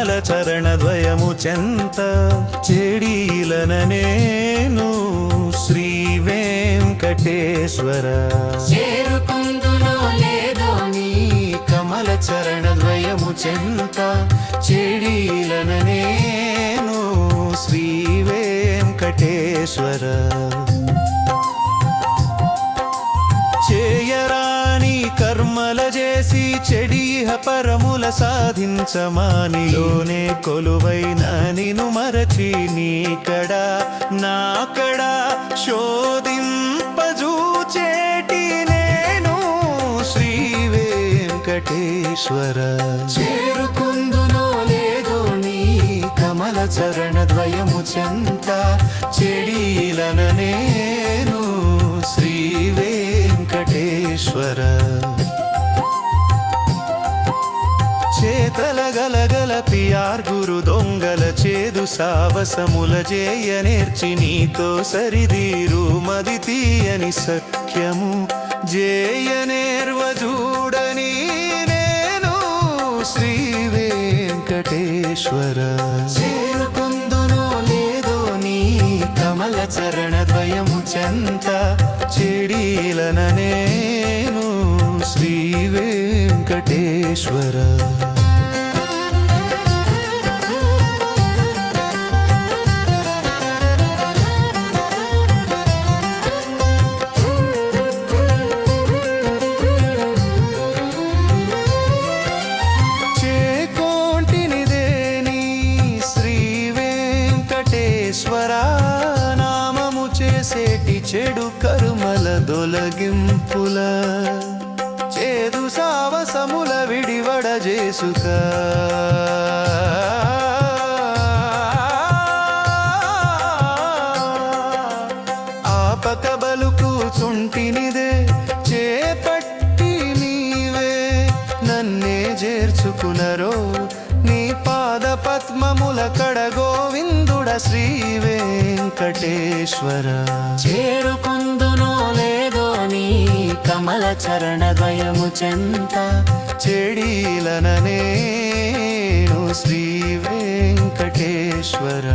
కమల చరణ ద్వయము చెంత చెడీలన నేను శ్రీ వెంకటేశ్వర. కమల చరణ ద్వయము చెంత చెడీలన నేను శ్రీ వెంకటేశ్వర. చేయరాని కర్మల చేసి చెడి పరముల సాధించమాని లోనే కొలువైన నిను మరచి నీకడ నాకడ శోధింపజూచేటి నేను శ్రీ వెంకటేశ్వర. చేరుకుందునో లేదో నీ కమల చరణ ద్వయము చెంత చెడీలన నేను శ్రీ వెంకటేశ్వర. గలగల పియార్ గురు దొంగల చేదు సావసముల జేయ నేర్చి నీతో సరిదీరు మది తీయని సఖ్యము. జేయ నేర్వజూడని నేను శ్రీ వెంకటేశ్వర. చేరుకుందునో లేదో నీ కమల చరణ ద్వయము చెంత. చెడీలన నేను శ్రీ వెంకటేశ్వర. చెడు కరుమల దొలగింపుల చేదు సావసముల విడివడ చేసుక. ఆపక బలుకు చేపట్టి నీవే నన్నే చేర్చుకునరో పద్మముల కడ గోవిందుడ శ్రీ వెంకటేశ్వర. చేరుకుందునో లేదో నీ కమల చరణ ద్వయము చెంత. చెడీలన నేను శ్రీ వెంకటేశ్వర.